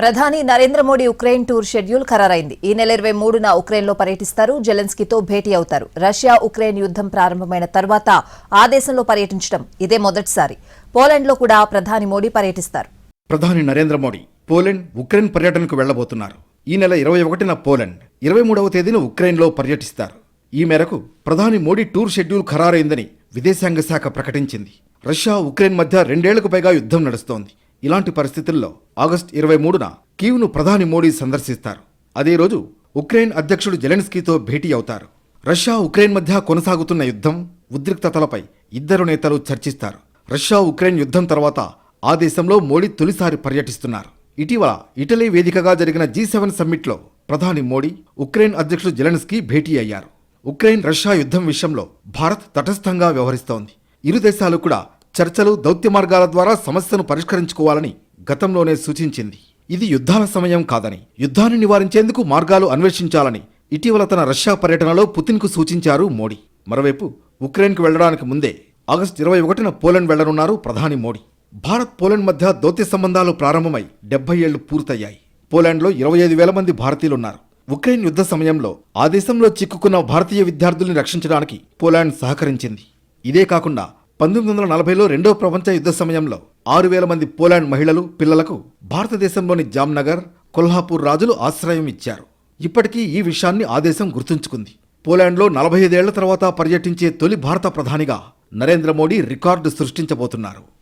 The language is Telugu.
ప్రధాని Narendra Modi Ukraine tour schedule ఖరారైంది. ఈ నెల ఇరవై మూడున ఉక్రెయిన్లో పర్యటిస్తారు జెలెన్స్కీతో భేటీ అవుతారు. రష్యా ఉక్రెయిన్ యుద్ధం ప్రారంభమైన తర్వాత ఆ దేశంలో పర్యటించడం ఇదే మొదటిసారి. పోలాండ్లో కూడా ప్రధాని మోడీ పర్యటిస్తారు. ప్రధాని నరేంద్ర మోడీ పోలాండ్ ఉక్రెయిన్ పర్యటనకు వెళ్ళబోతున్నారు ఈ నెల ఇరవై ఒకటిన పోలాండ్ ఇరవై మూడవ తేదీన ఉక్రెయిన్లో పర్యటిస్తారు. ఈ మేరకు ప్రధాని మోడీ టూర్ షెడ్యూల్ ఖరారైందని విదేశాంగ శాఖ ప్రకటించింది. రష్యా ఉక్రెయిన్ మధ్య రెండేళ్ళకు పైగా యుద్ధం నడుస్తోంది. ఇలాంటి పరిస్థితుల్లో ఆగస్టు ఇరవై మూడున కీవ్ను ప్రధాని మోడీ సందర్శిస్తారు. అదే రోజు ఉక్రెయిన్ అధ్యక్షుడు జెలెన్స్కీతో భేటీ అవుతారు. రష్యా ఉక్రెయిన్ మధ్య కొనసాగుతున్న యుద్ధం ఉద్రిక్తతలపై ఇద్దరు నేతలు చర్చిస్తారు. రష్యా ఉక్రెయిన్ యుద్ధం తర్వాత ఆ దేశంలో మోడీ తొలిసారి పర్యటిస్తున్నారు. ఇటీవల ఇటలీ వేదికగా జరిగిన జీ సెవెన్ సమ్మిట్లో ప్రధాని మోడీ ఉక్రెయిన్ అధ్యక్షుడు జెలెన్స్కీ భేటీ అయ్యారు. ఉక్రెయిన్ రష్యా యుద్ధం విషయంలో భారత్ తటస్థంగా వ్యవహరిస్తోంది. ఇరు దేశాలు కూడా చర్చలు దౌత్య మార్గాల ద్వారా సమస్యను పరిష్కరించుకోవాలని గతంలోనే సూచించింది. ఇది యుద్ధాల సమయం కాదని యుద్ధాన్ని నివారించేందుకు మార్గాలు అన్వేషించాలని ఇటీవల తన రష్యా పర్యటనలో పుతిన్కు సూచించారు మోడీ. మరోవైపు ఉక్రెయిన్కు వెళ్ళడానికి ముందే ఆగస్టు ఇరవై ఒకటిన పోలాండ్ వెళ్ళనున్నారు ప్రధాని మోడీ. భారత్ పోలాండ్ మధ్య దౌత్య సంబంధాలు ప్రారంభమై డెబ్బై ఏళ్ళు పూర్తయ్యాయి. పోలాండ్లో ఇరవై ఐదు వేల మంది భారతీయులున్నారు. ఉక్రెయిన్ యుద్ధ సమయంలో ఆ దేశంలో చిక్కుకున్న భారతీయ విద్యార్థుల్ని రక్షించడానికి పోలాండ్ సహకరించింది. ఇదే కాకుండా పంతొమ్మిది వందల నలభైలో రెండో ప్రపంచ యుద్ధ సమయంలో ఆరు వేల మంది పోలాండ్ మహిళలు పిల్లలకు భారతదేశంలోని జామ్నగర్ కొల్హాపూర్ రాజులు ఆశ్రయం ఇచ్చారు. ఇప్పటికీ ఈ విషయాన్ని ఆ దేశం గుర్తుంచుకుంది. పోలాండ్లో నలభై ఐదేళ్ళ తర్వాత పర్యటించే తొలి భారత ప్రధానిగా నరేంద్ర మోడీ రికార్డు సృష్టించబోతున్నారు.